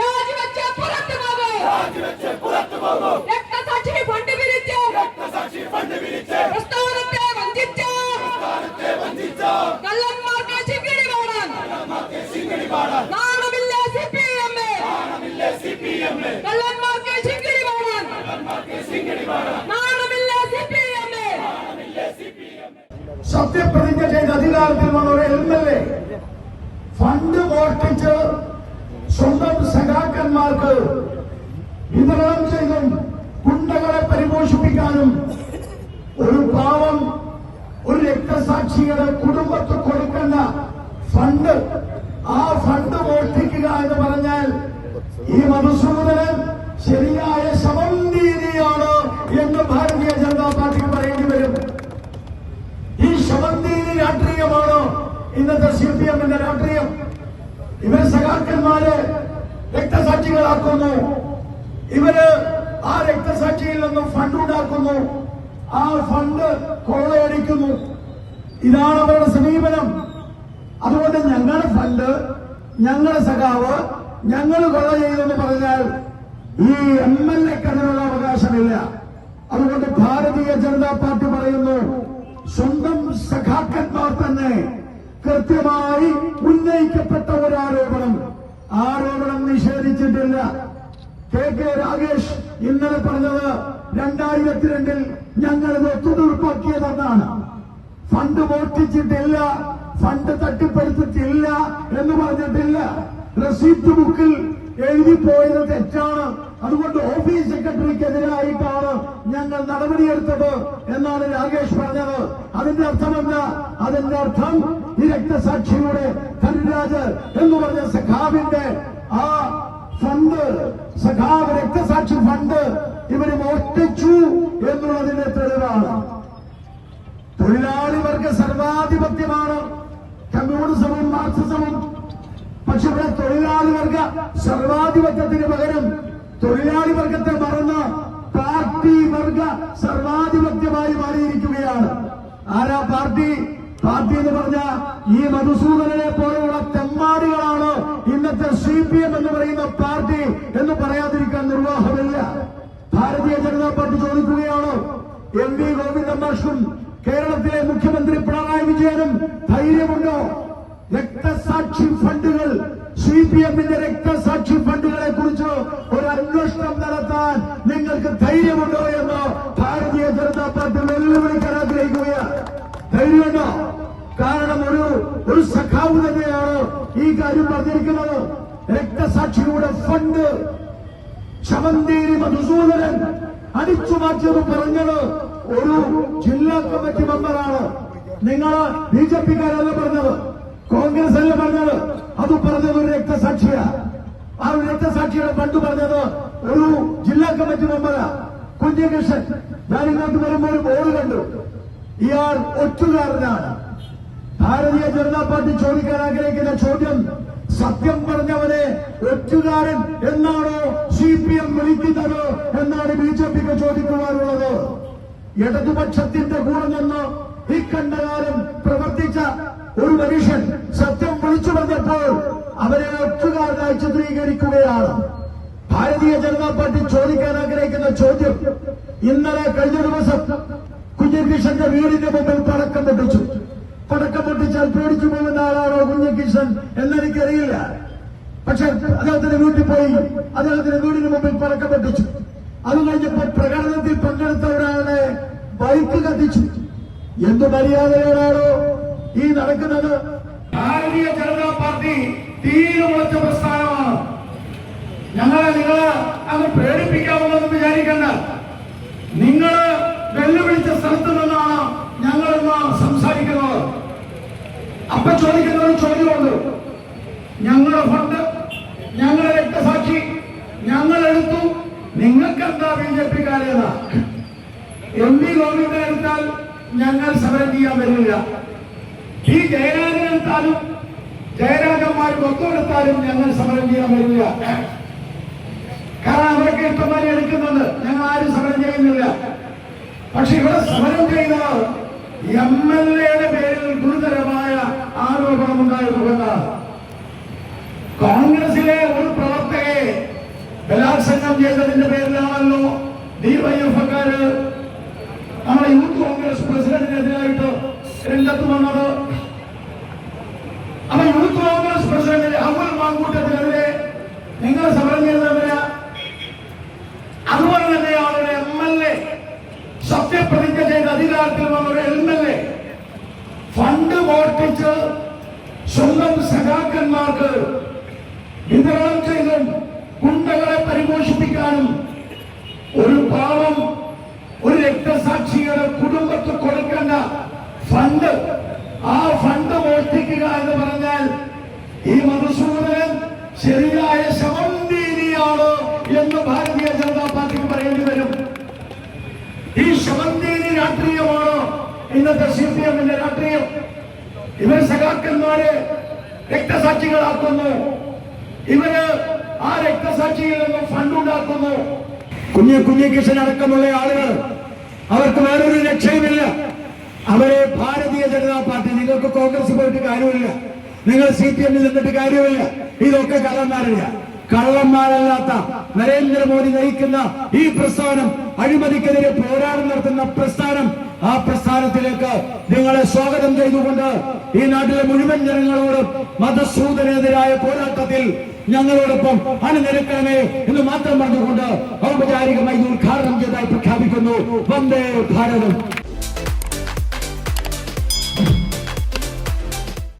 രാജിവെച്ച് പുറത്തു പോകൂ. രക്തസാക്ഷി ഫണ്ട് പിരിച്ച്. പ്രസ്ഥാനത്തെ വഞ്ചിച്ച. കള്ളന്മാർക്ക് ചിങ്കിടി പാടാൻ. നാണമില്ല സി പി എം കള്ളന്മാർക്ക് ചിങ്കിടി പാടാൻ. നാണമില്ല സി പി എം സത്യപ്രതിജ്ഞ ചെയ്ത് അധികാരത്തിൽ വന്ന ഒരു എം എൽ എ ഫണ്ട് മോഷ്ടിച്ച് സ്വന്തം സഖാക്കന്മാർക്ക് വിതരണം ചെയ്തും ഗുണ്ടകളെ പരിപോഷിപ്പിക്കാനും ഒരു പാവം ഒരു രക്തസാക്ഷിയുടെ കുടുംബത്ത് കൊടുക്കുന്ന ഫണ്ട് ആ ഫണ്ട് മോഷ്ടിക്കുക എന്ന് പറഞ്ഞാൽ ഈ മധുസൂദനൻ ശരിയായ ശവന്തീതിയാണ് എന്ന് ഭാരതീയ ജനതാ പാർട്ടിക്ക് പറയേണ്ടി വരും. ഈ ശവന്തീനി രാഷ്ട്രീയമാണ്? ഇന്നത്തെ സി പി എമ്മിന്റെ രാഷ്ട്രീയം. ഇവർ സഖാക്കന്മാരെ രക്തസാക്ഷികളാക്കുന്നു. ഇവർ ആ രക്തസാക്ഷിയിൽ നിന്നും ഫണ്ട് ഉണ്ടാക്കുന്നു. ആ ഫണ്ട് കൊള്ളയടിക്കുന്നു. ഇതാണ് അവരുടെ സമീപനം. അതുകൊണ്ട് ഞങ്ങളുടെ ഫണ്ട് ഞങ്ങളുടെ സഖാവ് ഞങ്ങൾ കൊള്ള ചെയ്തെന്ന് പറഞ്ഞാൽ ഈ എം എൽ എക്ക് അതിനുള്ള അവകാശമില്ല. അതുകൊണ്ട് ഭാരതീയ ജനതാ പാർട്ടി പറയുന്നു സ്വന്തം തന്നെ കൃത്യമായി ഉന്നയിക്കപ്പെട്ട ഒരു ആരോപണം ആരോപണം നിഷേധിച്ചിട്ടില്ല. കെ കെ രാഗേഷ് ഇന്നലെ പറഞ്ഞത് രണ്ടായിരത്തി രണ്ടിൽ ഞങ്ങൾ ഇത് ഒത്തുതീർപ്പാക്കിയതെന്നാണ്. ഫണ്ട് മോഷ്ടിച്ചിട്ടില്ല ഫണ്ട് തട്ടിപ്പെടുത്തിട്ടില്ല എന്ന് പറഞ്ഞിട്ടില്ല. റെസീപ്റ്റ് ബുക്കിൽ എഴുതി പോയത് തെറ്റാണ്. അതുകൊണ്ട് ഓഫീസ് സെക്രട്ടറിക്കെതിരായിട്ടാണ് നടപടിയെടുത്തത് എന്നാണ് രാകേഷ് പറഞ്ഞത്. അതിന്റെ അർത്ഥമല്ല അതിന്റെ അർത്ഥം ഈ രക്തസാക്ഷിയുടെ കരുരാജ് എന്ന് പറഞ്ഞ സഖാവിന്റെ ആ ഫണ്ട് സഖാവ് രക്തസാക്ഷി ഫണ്ട് ഇവർ മോഷ്ടിച്ചു എന്നുള്ളതിന്റെ തെളിവാണ്. തൊഴിലാളി വർഗ സർവാധിപത്യമാണ്. കമ്മ്യൂണിസവും മാർക്സിസവും. പക്ഷെ ഇവിടെ തൊഴിലാളി വർഗ സർവാധിപത്യത്തിന് പകരം തൊഴിലാളി വർഗത്തെ മറന്ന് പാർട്ടി വർഗ സർവാധിപത്യമായി മാറിയിരിക്കുകയാണ്. ആരാ പാർട്ടി? പാർട്ടി എന്ന് പറഞ്ഞ ഈ മധുസൂദനെ പോലെയുള്ള തെമ്മാടികളാണ് ഇന്നത്തെ സി പി എം എന്ന് പറയുന്ന പാർട്ടി എന്ന് പറയാതിരിക്കാൻ നിർവാഹമില്ല. ഭാരതീയ ജനതാ പാർട്ടി ചോദിക്കുകയാണ് എം വി ഗോവിന്ദൻ കേരളത്തിലെ മുഖ്യമന്ത്രി പിണറായി വിജയനും ധൈര്യമുണ്ടോ? രക്തസാക്ഷി ഫണ്ടുകൾ സി പി എമ്മിന്റെ രക്തസാക്ഷി ഫണ്ടുകളെ കുറിച്ച് ഒരു അന്വേഷണം നടത്താൻ നിങ്ങൾക്ക് ധൈര്യമുണ്ടോ എന്ന് ഭാരതീയ ജനതാ പാർട്ടി വെല്ലുവിളിക്കാൻ ആഗ്രഹിക്കുകയാണ്. ധൈര്യമുണ്ടോ? കാരണം ഒരു ഒരു സഖാവ് തന്നെയാണ് ഈ കാര്യം പറഞ്ഞിരിക്കുന്നത്. രക്തസാക്ഷിയുടെ ഫണ്ട് ശമന്തേരി മധുസൂദനൻ അടിച്ചു മാറ്റിയത് പറഞ്ഞത് ഒരു ജില്ലാ കമ്മിറ്റി മെമ്പറാണ്. നിങ്ങൾ ബി ജെ പിക്കാരല്ല പറഞ്ഞത്? കോൺഗ്രസ് അല്ല പറഞ്ഞത്. അത് പറഞ്ഞത് ഒരു രക്തസാക്ഷിയാ. ആ ഒരു രക്തസാക്ഷിയുടെ പണ്ട് പറഞ്ഞത് ഒരു ജില്ലാ കമ്മിറ്റി മെമ്പറാ. കുഞ്ഞകൃഷ്ണൻ. ഞാൻ ഇങ്ങോട്ട് വരുമ്പോൾ ഒരു ബോർഡ് കണ്ടു. ഇയാൾ ഒറ്റുകാരനാണ്. ഭാരതീയ ജനതാ പാർട്ടി ചോദിക്കാൻ ആഗ്രഹിക്കുന്ന ചോദ്യം സത്യം പറഞ്ഞവനെ ഒറ്റുകാരൻ എന്നാണോ സി പി എം വിളിക്കുന്നത് എന്നാണ് ബി ജെ പിക്ക് ചോദിക്കുവാനുള്ളത്. ഇടതുപക്ഷത്തിന്റെ കൂടെ നിന്ന് ഈ കണ്ടകാലം പ്രവർത്തിച്ച ഒരു മനുഷ്യൻ സത്യം വിളിച്ചു പറഞ്ഞപ്പോൾ അവരെ ഒറ്റുകാരനായി ചിത്രീകരിക്കുകയാണ് ഭാരതീയ ജനതാ പാർട്ടി ചോദിക്കാൻ ആഗ്രഹിക്കുന്ന ചോദ്യം ഇന്നലെ കഴിഞ്ഞ ദിവസം കുഞ്ഞികൃഷ്ണന്റെ വീടിന്റെ മുമ്പിൽ പടക്കം പൊട്ടിച്ചു. പടക്കം പൊട്ടിച്ചാൽ പേടിച്ചു പോകുന്ന ആളാണോ കുഞ്ഞികൃഷ്ണൻ എന്നെനിക്കറിയില്ല. പക്ഷെ അദ്ദേഹത്തിന്റെ വീട്ടിൽ പോയി അദ്ദേഹത്തിന്റെ വീടിന് മുമ്പിൽ പടക്കം പൊട്ടിച്ചു. അത് കഴിഞ്ഞപ്പോൾ പ്രകടനത്തിൽ പങ്കെടുത്ത ഒരാളുടെ ബൈക്ക് കത്തിച്ചു. എന്ത് മര്യാദയോടാണോ ഈ നടക്കുന്നത് ഭാരതീയ ജനതാ പാർട്ടി തീരുമുളച്ച പ്രസ്ഥാനമാണ്. ഞങ്ങളെ നിങ്ങൾ അങ്ങ് പ്രേരിപ്പിക്കാമെന്ന് വിചാരിക്കണ്ട. നിങ്ങൾ വെല്ലുവിളിച്ച സ്ഥലത്ത് നിന്നാണ് ഞങ്ങളിന്ന് സംസാരിക്കുന്നത്. അപ്പൊ ചോദിക്കുന്ന ഒരു ചോദ്യമുണ്ട്. ഞങ്ങളുടെ ഫണ്ട് ഞങ്ങളുടെ രക്തസാക്ഷി ഞങ്ങൾ എടുത്തു. നിങ്ങൾക്ക് എന്താ ബി ജെ പിക്കാരേതാ എം വി ഗോവിന്ദൻ എടുത്താൽ ഞങ്ങൾ സമരം ചെയ്യാൻ വരില്ല ഈ ജയരാജൻ ജയരാജന്മാർ ഒത്തുകൊടുത്താലും ഞങ്ങൾ സമരം ചെയ്യാൻ വരില്ല. കാരണം അവരൊക്കെ ഇഷ്ടംമാരി എടുക്കുന്നുണ്ട്. ഞങ്ങൾ ആരും സമരം ചെയ്യുന്നില്ല. പക്ഷെ ഇവിടെ സമരം ചെയ്തവർ എം എൽ എയുടെ പേരിൽ ഗുരുതരമായ ആരോപണം ഉണ്ടായിട്ടുള്ളതാണ് കോൺഗ്രസിലെ ഒരു പ്രവർത്തകയെ ബലാത്സംഗം ചെയ്തതിന്റെ പേരിലാണല്ലോ ഡിവൈഎഫ്കാര് മോഷ്ടിച്ച് സ്വന്തം സഖാക്കന്മാർക്ക് വിതരണം ചെയ്തും ഗുണ്ടകളെ പരിപോഷിപ്പിക്കാനും ഒരു പാവം ഒരു രക്തസാക്ഷിയുടെ കുടുംബത്തിൽ കൊടുക്കേണ്ട ഫണ്ട് ആ ഫണ്ട് മോഷ്ടിക്കുക എന്ന് പറഞ്ഞാൽ ഈ മധുസൂദനൻ ശരിയായ ശവന്തീനിയാണ് എന്ന് ഭാരതീയ ജനതാ പാർട്ടിക്ക് പറയേണ്ടി വരും. ഈ ശവന്തീനി രാഷ്ട്രീയമാണ്. ഇന്നത്തെ സി പി എമ്മിന്റെ രാഷ്ട്രീയം. ഇവർ സഖാക്കന്മാരെ രക്തസാക്ഷികളാക്കുന്നു. ഇവർ ആ രക്തസാക്ഷിയിൽ നിന്ന് ഫണ്ട് ഉണ്ടാക്കുന്നു. കുഞ്ഞു കുഞ്ഞികൃഷ്ണൻ അടക്കമുള്ള ആളുകൾ അവർക്ക് വേറൊരു രക്ഷയുമില്ല. അവരെ ഭാരതീയ ജനതാ പാർട്ടി നിങ്ങൾക്ക് കോൺഗ്രസ് പോയിട്ട് കാര്യമില്ല. നിങ്ങൾ സി പി എമ്മിൽ നിന്നിട്ട് കാര്യമില്ല. ഇതൊക്കെ കള്ളന്മാരല്ല. കള്ളന്മാരല്ലാത്ത നരേന്ദ്രമോദി നയിക്കുന്ന ഈ പ്രസ്ഥാനം അഴിമതിക്കെതിരെ പോരാടം നടത്തുന്ന പ്രസ്ഥാനം ആ പ്രസ്ഥാനത്തിലേക്ക് നിങ്ങളെ സ്വാഗതം ചെയ്തുകൊണ്ട് ഈ നാട്ടിലെ മുഴുവൻ ജനങ്ങളോടും മതസൂദനെതിരായ പോരാട്ടത്തിൽ ഞങ്ങളോടൊപ്പം അണിനിരക്കണമേ എന്ന് മാത്രം പറഞ്ഞുകൊണ്ട് ഔപചാരികമായി ഉദ്ഘാടനം ചെയ്തായി പ്രഖ്യാപിക്കുന്നു. വന്ദേ ഭാരതം.